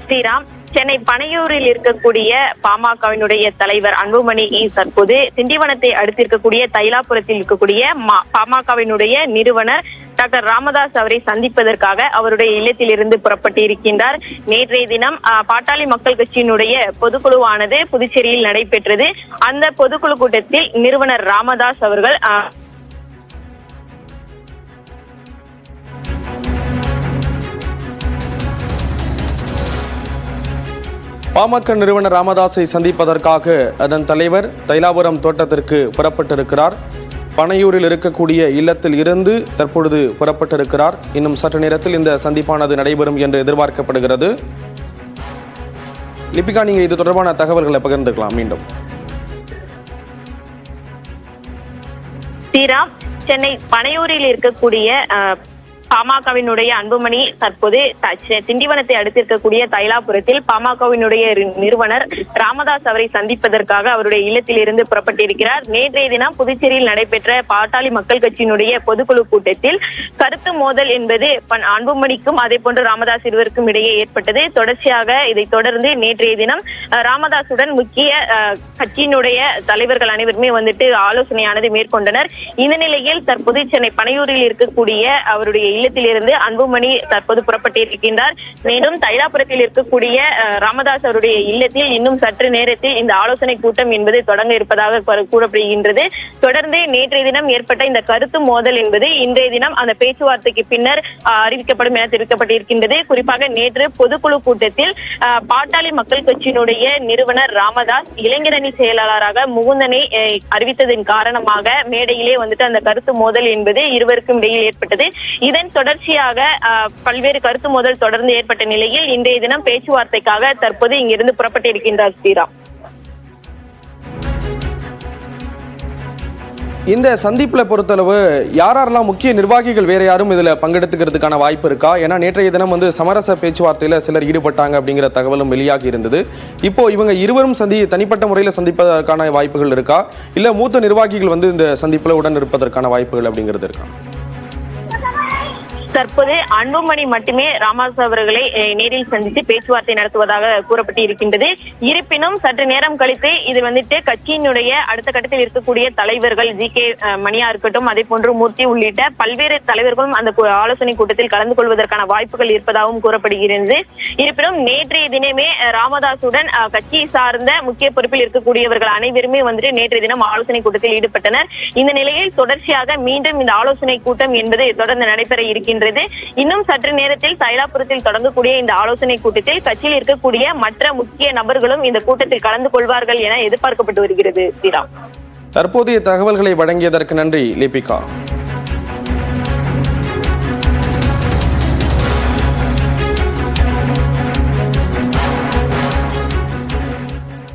ஸ்ரீராம் சென்னை பனையூரில் இருக்கக்கூடிய பாமகவினுடைய தலைவர் அன்புமணி தற்போது திண்டிவனத்தை அடுத்திருக்கக்கூடிய தைலாபுரத்தில் இருக்கக்கூடிய பாமகவினுடைய நிறுவனர் டாக்டர் ராமதாஸ் அவரை சந்திப்பதற்காக அவருடைய இல்லத்தில் இருந்து புறப்பட்டு இருக்கின்றார் நேற்றைய தினம் பாட்டாளி மக்கள் கட்சியினுடைய பொதுக்குழுவானது புதுச்சேரியில் நடைபெற்றது. அந்த பொதுக்குழு கூட்டத்தில் நிறுவனர் ராமதாஸ் அவர்கள் பாமக நிறுவனர் ராமதாஸை சந்திப்பதற்காக அதன் தலைவர் தைலாபுரம் தோட்டத்திற்கு புறப்பட்டிருக்கிறார். பனையூரில் இருக்கக்கூடிய இல்லத்தில் இருந்து தற்பொழுது புறப்பட்டிருக்கிறார். இன்னும் சற்று நேரத்தில் இந்த சந்திப்பானது நடைபெறும் என்று எதிர்பார்க்கப்படுகிறது. லிபிகா நீங்க இது தொடர்பான தகவல்களை பகிர்ந்துக்கலாம். மீண்டும். ஸ்ரீராம் சென்னை பனையூரில் இருக்கக்கூடிய பாமகவினுடைய அன்புமணி தற்போது திண்டிவனத்தை அடுத்திருக்கக்கூடிய தைலாபுரத்தில் பாமகவினுடைய நிறுவனர் ராமதாஸ் அவரை சந்திப்பதற்காக அவருடைய இல்லத்தில் இருந்து புறப்பட்டிருக்கிறார். நேற்றைய தினம் புதுச்சேரியில் நடைபெற்ற பாட்டாளி மக்கள் கட்சியினுடைய பொதுக்குழு கூட்டத்தில் கருத்து மோதல் என்பது அன்புமணிக்கும் அதே போன்று ராமதாஸ் இருவருக்கும் இடையே ஏற்பட்டது. தொடர்ச்சியாக இதைத் தொடர்ந்து நேற்றைய தினம் அஹ், ராமதாசுடன் முக்கிய அஹ், கட்சியினுடைய தலைவர்கள் அனைவருமே வந்துட்டு ஆலோசனையானது மேற்கொண்டனர். இந்த நிலையில் தற்போது சென்னை பனையூரில் இருக்கக்கூடிய அவருடைய இல்லத்திலிருந்து அன்புமணி தற்போது புறப்பட்டிருக்கின்றார். மேலும் தைலாபுரத்தில் இருக்கக்கூடிய ராமதாஸ் அவருடைய இல்லத்தில் இன்னும் சற்று நேரத்தில் இந்த ஆலோசனை கூட்டம் என்பது தொடங்க இருப்பதாக கூறப்படுகின்றது. தொடர்ந்து நேற்றைய தினம் ஏற்பட்ட இந்த கருத்து மோதல் என்பது இன்றைய தினம் அந்த பேச்சுவார்த்தைக்கு பின்னர் அறிவிக்கப்படும் என தெரிவிக்கப்பட்டிருக்கின்றது. குறிப்பாக நேற்று பொதுக்குழு கூட்டத்தில் பாட்டாளி மக்கள் கட்சியினுடைய நிறுவனர் ராமதாஸ் இளைஞரணி செயலாளராக முகுந்தனை அறிவித்ததன் காரணமாக மேடையிலே வந்துட்டு அந்த கருத்து மோதல் என்பது இருவருக்கும் இடையில் ஏற்பட்டது. இதன் தொடர்ச்சியாக பல்வேறு கருத்து மோதல் தொடர்ந்து ஏற்பட்ட நிலையில் இன்றைய தினம் பேச்சுவார்த்தைக்காக தற்போது இங்கிருந்து புறப்பட்டிருக்கின்றார் ஸ்ரீராம். இந்த சந்திப்புல பொறுத்தளவு யாரெல்லாம் முக்கிய நிர்வாகிகள் வேற யாரும் இதுல பங்கெடுத்துக்கிறதுக்கான வாய்ப்பு இருக்கா? ஏன்னா நேற்றைய தினம் வந்து சமரச பேச்சுவார்த்தையில சிலர் ஈடுபட்டாங்க அப்படிங்கிற தகவலும் வெளியாகி இருந்தது. இப்போ இவங்க இருவரும் சந்தி தனிப்பட்ட முறையில் சந்திப்பதற்கான வாய்ப்புகள் இருக்கா? இல்ல மூத்த நிர்வாகிகள் வந்து இந்த சந்திப்புல உடன் இருப்பதற்கான வாய்ப்புகள் அப்படிங்கிறது இருக்கா? தற்போது அன்புமணி மட்டுமே ராமதாஸ் அவர்களை நேரில் சந்தித்து பேச்சுவார்த்தை நடத்துவதாக கூறப்பட்டு இருக்கின்றது இருப்பினும் சற்று நேரம் கழித்து இது வந்துட்டு கட்சியினுடைய அடுத்த கட்டத்தில் இருக்கக்கூடிய தலைவர்கள் ஜி கே மணியா இருக்கட்டும் அதே போன்று மூர்த்தி உள்ளிட்ட பல்வேறு தலைவர்களும் அந்த ஆலோசனை கூட்டத்தில் கலந்து கொள்வதற்கான வாய்ப்புகள் இருப்பதாகவும் கூறப்படுகிறது. இருப்பினும் நேற்றைய தினமே ராமதாசுடன் அஹ், கட்சியை சார்ந்த முக்கிய பொறுப்பில் இருக்கக்கூடியவர்கள் அனைவருமே வந்துட்டு நேற்றைய தினம் ஆலோசனை கூட்டத்தில் ஈடுபட்டனர். இந்த நிலையில் தொடர்ச்சியாக மீண்டும் இந்த ஆலோசனை கூட்டம் என்பது தொடர்ந்து நடைபெற இருக்கின்றது. இன்னும் சற்று நேரத்தில் தைலாபுரத்தில் தொடங்கக்கூடிய இந்த ஆலோசனை கூட்டத்தில் கட்சியில் இருக்கக்கூடிய மற்ற முக்கிய நபர்களும் இந்த கூட்டத்தில் கலந்து கொள்வார்கள் என எதிர்பார்க்கப்பட்டு வருகிறது ஸ்ரீராம். தற்போதைய தகவல்களை வழங்கியதற்கு நன்றி லிபிகா.